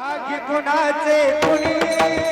कुणाचे कुणी